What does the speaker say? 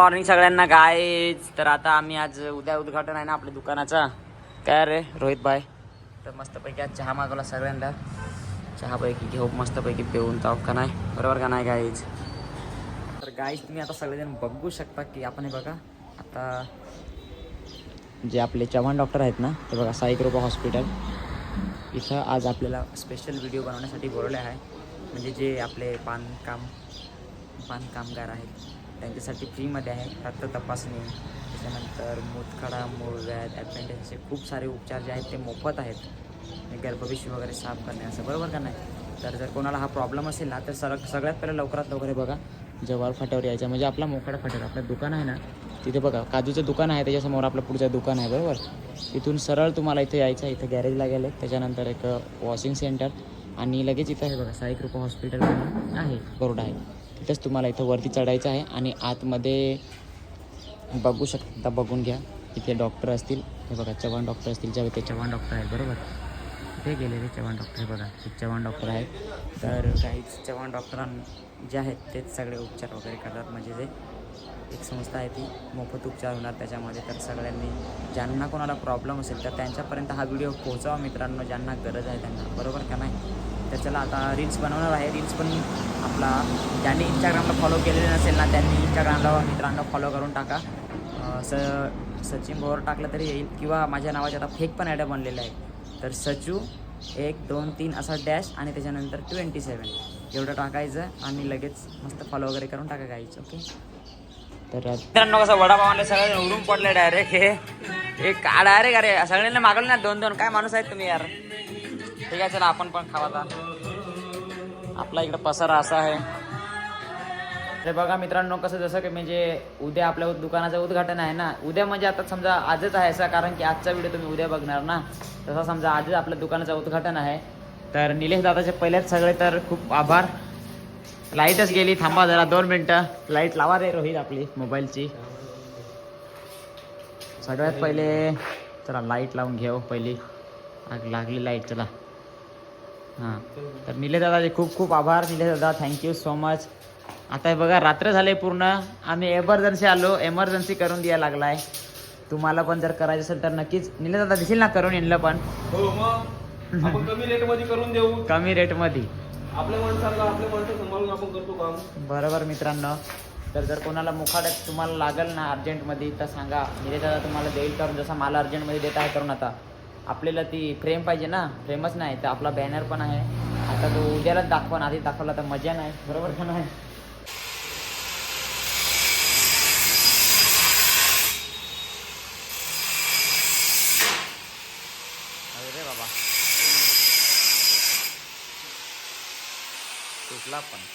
Morning सगळ्यांना काय तर आता आम्ही आज उद्या उद्घाटन आहे ना आपल्या दुकानाचा. काय रे रोहित भाई? तर मस्तपैकी आज चहा मागवला सगळ्यांना. चहापैकी घेऊ मस्तपैकी पिऊन ताव का नाही? बरोबर का नाही गाईज तर गाईज तुम्ही आता सगळेजण बघू शकता की आपण हे बघा आता जे आपले चव्हाण डॉक्टर आहेत ना ते बघा साईकृपा हॉस्पिटल. इथं आज आपल्याला स्पेशल व्हिडिओ बनवण्यासाठी बोलवले आहे. म्हणजे जे आपले बांधकाम बांधकामगार आहेत. त्यांच्यासाठी फ्रीमध्ये आहे. रक्त तपासणी त्याच्यानंतर मूतखडा मूळव्याध ॲपेंडिक्स असे खूप सारे उपचार जे आहेत ते मोफत आहेत. आणि गर्भपिशवी वगैरे साफ करणे असं बरोबर का नाही? तर जर कोणाला हा प्रॉब्लेम असेल ना तर सर सगळ्यात पहिलं लवकरात लवकर हे बघा. जव्हार फाट्यावर यायचं म्हणजे आपला मोकळा फाट्यावर आपलं दुकान आहे ना तिथे बघा काजूचं दुकान आहे त्याच्यासमोर आपलं पुढचं दुकान आहे बरोबर? तिथून सरळ तुम्हाला इथे यायचं आहे इथं गॅरेजला गेले त्याच्यानंतर एक वॉशिंग सेंटर आणि लगेच इथं आहे बघा साई कृपा हॉस्पिटल आहे बोर्ड आहे. तिथंच तुम्हाला इथं वरती चढायचं आहे आणि आतमध्ये बघू शकता बघून घ्या. इथे डॉक्टर असतील. हे बघा चव्हाण डॉक्टर असतील. ज्या ते चव्हाण डॉक्टर आहेत बरोबर? ते गेलेले चव्हाण डॉक्टर हे बघा. ते चव्हाण डॉक्टर आहेत. तर काही चव्हाण डॉक्टरां जे आहेत तेच सगळे उपचार वगैरे करतात. म्हणजे जे एक संस्था आहे ती मोफत उपचार होणार त्याच्यामध्ये. तर सगळ्यांनी ज्यांना कोणाला प्रॉब्लेम असेल तर त्यांच्यापर्यंत हा व्हिडिओ पोहोचावा मित्रांनो ज्यांना गरज आहे त्यांना. बरोबर का नाही? तर चला आता रील्स बनवणार आहे. रील्स पण आपला ज्यांनी इंस्टाग्रामला फॉलो केलेले नसेल ना त्यांनी इंस्टाग्रामला मित्रांनो फॉलो करून टाका. स सचिन बोर टाकलं तरी येईल. किंवा माझ्या नावाचे आता फेक पण ॲड बनलेलं आहे तर सचू एक दोन तीन असा डॅश आणि त्याच्यानंतर ट्वेंटी सेवन एवढं टाकायचं आणि लगेच मस्त फॉलो वगैरे करून टाका गायचं ओके तर मित्रांनो कसं वडापावाला सगळं उडून पडले डायरेक्ट हे. एक डायरेक्ट अरे सगळ्यांना मागवलं ना दोन दोन काय माणूस आहेत तुम्ही यार? ठीक आहे चला आपण पण खावा आपला इकडं पसारा असा आहे. ते बघा मित्रांनो कसं जसं की म्हणजे उद्या आपल्या दुकानाचं उद्घाटन आहे ना उद्या म्हणजे आता समजा आजच आहे असं कारण की आजचा व्हिडिओ तुम्ही उद्या बघणार ना. तसा समजा आजच आपल्या दुकानाचं उद्घाटन आहे. तर निलेश दादाचे पहिलेच सगळे तर खूप आभार. लाईटच गेली थांबा जरा दोन मिनटं. लाइट लावा रे रोहित आपली मोबाईलची. सगळ्यात पहिले चला लाइट लावून घेऊ पहिली. आग लागली लाइट चला. हां. तर निलेश दादाचे खूप खूप आभार. निलेश दादा थँक्यू सो मच आता हे बघा रात्र झाले पूर्ण. आम्ही एमर्जन्सी आलो. एमर्जन्सी करून द्यायला लागलाय. तुम्हाला पण जर करायचं असेल तर नक्कीच. निलेश दादा दिसेल ना करून येणलं पण? हो कमी रेटमध्ये करून देऊ. कमी रेटमध्ये आपल्या माणसाला आपल्या माणसं सांभाळून आपण करतो काम. बरोबर मित्रांनो. तर जर कोणाला मुखाड्यात तुम्हाला लागेल ना अर्जंटमध्ये तर सांगा. मी दादा तुम्हाला देईल करून जसं मला अर्जंटमध्ये देत आहे करून आता. आपल्याला ती फ्रेम पाहिजे ना? फ्रेमच नाही तर आपला बॅनर पण आहे. आता तो उद्यालाच दाखवा ना. आधी दाखवला तर मजा नाही. बरोबर का नाही? ஃபுல்லாக பண்ணு.